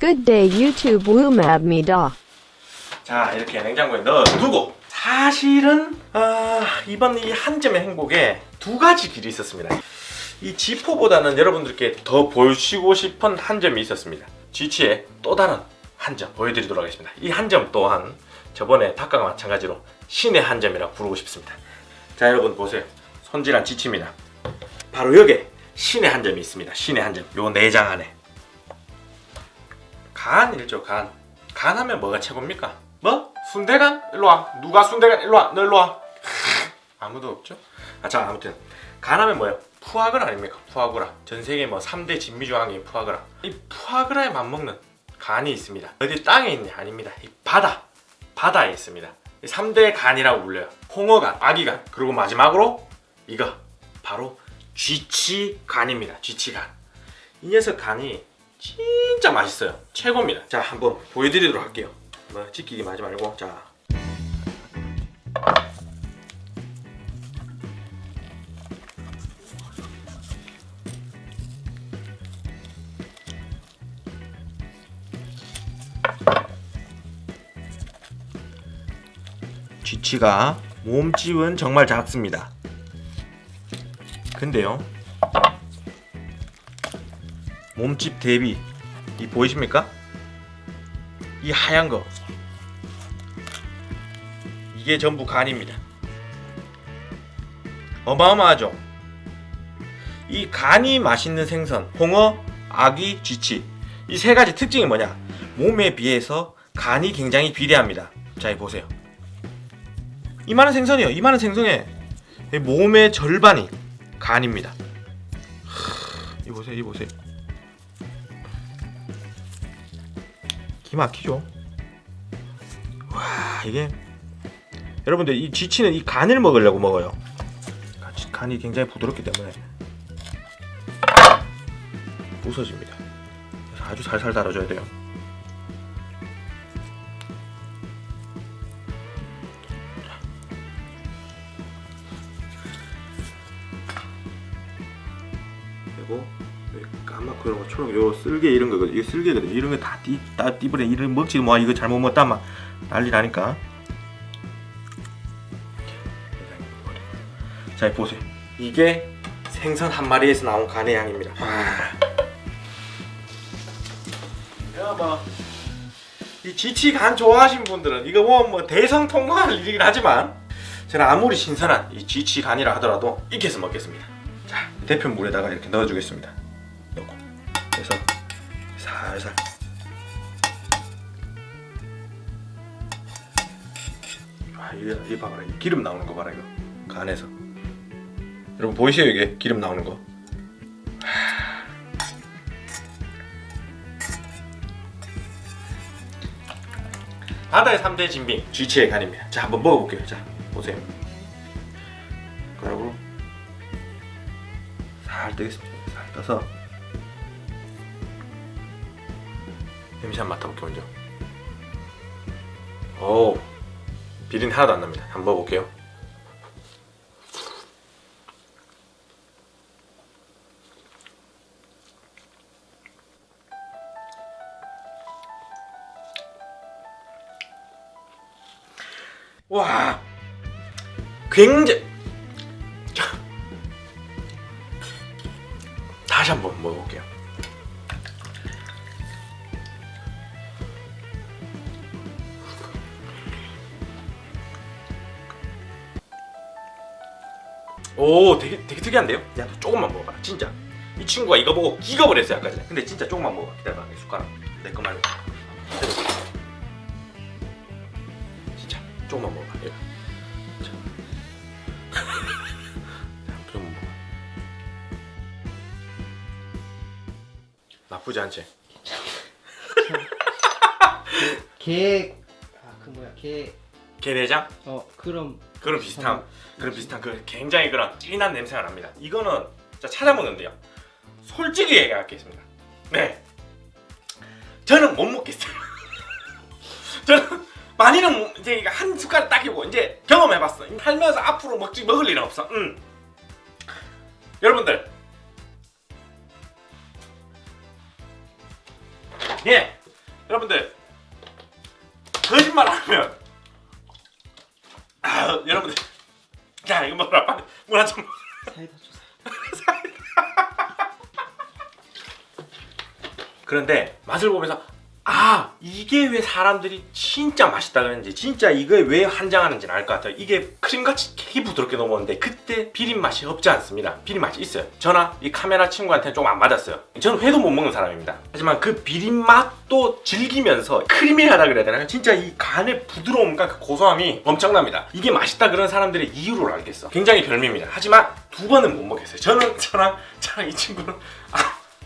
Good day YouTube Woomabmida. 자 이렇게 냉장고에 넣어두고 사실은 아, 이번 이 한 점의 행복에 두 가지 길이 있었습니다. 이 지포보다는 여러분들께 더 보시고 싶은 한 점이 있었습니다. 지치의 또 다른 한 점 보여드리도록 하겠습니다. 이 한 점 또한 저번에 닭과 마찬가지로 신의 한 점이라고 부르고 싶습니다. 자 여러분 보세요. 손질한 지치입니다. 바로 여기에 신의 한 점이 있습니다. 신의 한 점. 요 내장 안에. 간일죠 간. 간 하면 뭐가 최고입니까? 뭐? 순대간? 일로 와. 누가 순대간? 일로 와. 너 일로 와. 아무도 없죠? 아, 자, 아무튼 간 하면 뭐예요? 푸아그라 아닙니까? 푸아그라. 전 세계 뭐 3대 진미조항이 푸아그라. 이 푸아그라에 맞먹는 간이 있습니다. 어디 땅에 있냐? 아닙니다. 이 바다. 바다에 있습니다. 이 3대 간이라고 불려요. 홍어간, 아기간, 그리고 마지막으로 이거 바로 쥐치간입니다. 쥐치간. 이 녀석 간이 진짜 맛있어요. 최고입니다. 자, 한번 보여드리도록 할게요. 뭐 찍히기 하지 말고 자. 쥐치가 몸집은 정말 작습니다. 근데요. 몸집 대비 이 보이십니까? 이 하얀 거 이게 전부 간입니다. 어마어마하죠. 이 간이 맛있는 생선, 홍어, 아귀, 쥐치 이 세 가지 특징이 뭐냐? 몸에 비해서 간이 굉장히 비례합니다. 자, 이 보세요. 이만한 생선이요. 이만한 생선에 이 몸의 절반이 간입니다. 하, 이 보세요, 이 보세요. 기 막히죠. 와 이게 여러분들 이 쥐치는 이 간을 먹으려고 먹어요. 간- 간이 굉장히 부드럽기 때문에 부서집니다. 아주 살살 달아줘야 돼요. 그리고 까맣고 이런 거 초록 요 쓸개 이런 거 이게 쓸개거든 이런 거 다띠다 띠부래 이런 먹지도 뭐. 이거 잘못 먹다 막 난리 나니까. 자 보세요. 이게 생선 한 마리에서 나온 간의 양입니다. 여보 이 지치 간 좋아하시는 분들은 이거 보면 뭐 대성통곡할 일이긴 하지만 저는 아무리 신선한 이 지치 간이라 하더라도 해서 먹겠습니다. 자 대표 물에다가 이렇게 넣어주겠습니다. 넣고. 그래서 살살. 아 이게 이 봐봐라. 이 기름 나오는 거 봐라 이거. 간에서. 여러분 보이세요 이게? 기름 나오는 거? 하. 바다의 3대 진빙. 쥐치의 간입니다. 자 한번 먹어볼게요. 자 보세요 살 뜨겠습니다. 살 떠서. 냄새 한번 맡아볼게요 먼저. 오 비린 하나도 안 납니다. 한번 먹어볼게요. 와 굉장히 다시 한번 먹어볼게요. 오 되게 되게 특이한데요? 야너 조금만 먹어봐 진짜. 이 친구가 이거 보고 기가 버렸어요 아까 전에. 근데 진짜 조금만 먹어 기다려봐 이 숟가락. 내 거 말고. 진짜 조금만 먹어봐 나쁘지 않지? 개, 아, 그 뭐야, 개, 게내장? 어, 그럼 그런 비슷한 그런 비슷한 그 굉장히 그런 진한 냄새가 납니다. 이거는 진짜 찾아 먹는데요. 솔직히 얘기하겠습니다. 네, 저는 못 먹겠어요. 저는 많이는 못- 이제 한 숟가락 딱이고 이제 경험해봤어. 살면서 앞으로 먹지 먹을 일은 없어. 음. 여러분들 예. 여러분들 거짓말 안 하면 아 여러분들 자 이거 먹어라. 빨리 물 한잔 먹어. 사이다. 그런데 맛을 보면서 아 이게 왜 사람들이 진짜 맛있다 그러는지 진짜 이거에 왜 환장하는지는 알 것 같아요. 이게 크림같이 되게 부드럽게 넘어오는데 그때 비린 맛이 없지 않습니다. 비린 맛이 있어요. 저나 이 카메라 친구한테는 좀 안 맞았어요. 저는 회도 못 먹는 사람입니다. 하지만 그 비린 맛도 즐기면서 크리미하다 그래야 되나요? 진짜 이 간의 부드러움과 그 고소함이 엄청납니다. 이게 맛있다 그런 사람들의 이유를 알겠어. 굉장히 별미입니다. 하지만 두 번은 못 먹겠어요. 저는 저랑 저랑 이 친구는 아,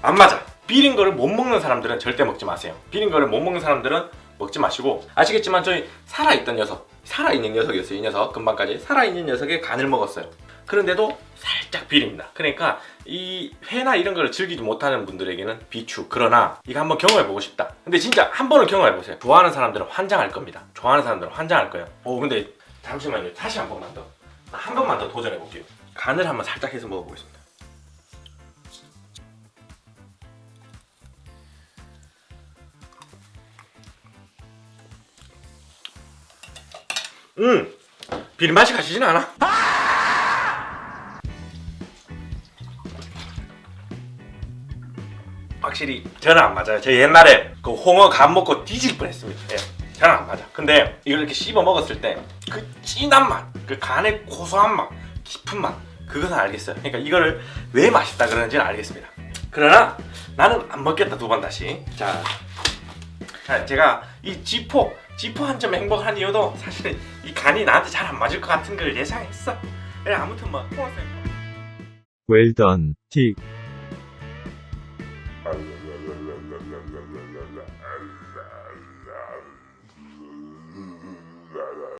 안 맞아. 비린 거를 못 먹는 사람들은 절대 먹지 마세요. 비린 거를 못 먹는 사람들은 먹지 마시고 아시겠지만 저희 살아있던 녀석, 살아있는 녀석이었어요. 이 녀석 금방까지 살아있는 녀석의 간을 먹었어요. 그런데도 살짝 비립니다. 그러니까 이 회나 이런 거를 즐기지 못하는 분들에게는 비추. 그러나 이거 한번 경험해보고 싶다. 근데 진짜 한 번은 경험해보세요. 좋아하는 사람들은 환장할 겁니다. 좋아하는 사람들은 환장할 거예요. 오 근데 잠시만요. 다시 한 번만 더. 한 번만 더 도전해볼게요. 간을 한번 살짝 해서 먹어보겠습니다. 음 비린 맛이 가시진 않아. 확실히 저는 안 맞아요. 저 옛날에 그 홍어 간 먹고 뒤질 뻔했습니다. 예, 저는 안 맞아. 근데 이걸 이렇게 씹어 먹었을 때 그 진한 맛, 그 간의 고소한 맛, 깊은 맛 그것은 알겠어요. 그러니까 이거를 왜 맛있다 그러는지는 알겠습니다. 그러나 나는 안 먹겠다 두 번 다시. 자, 자, 제가 이 지포 지포 한점 행복한 이유도 사실 이 간이 나한테 잘 안 맞을 것 같은 걸 예상했어. 그래 아무튼 뭐. Well done, T.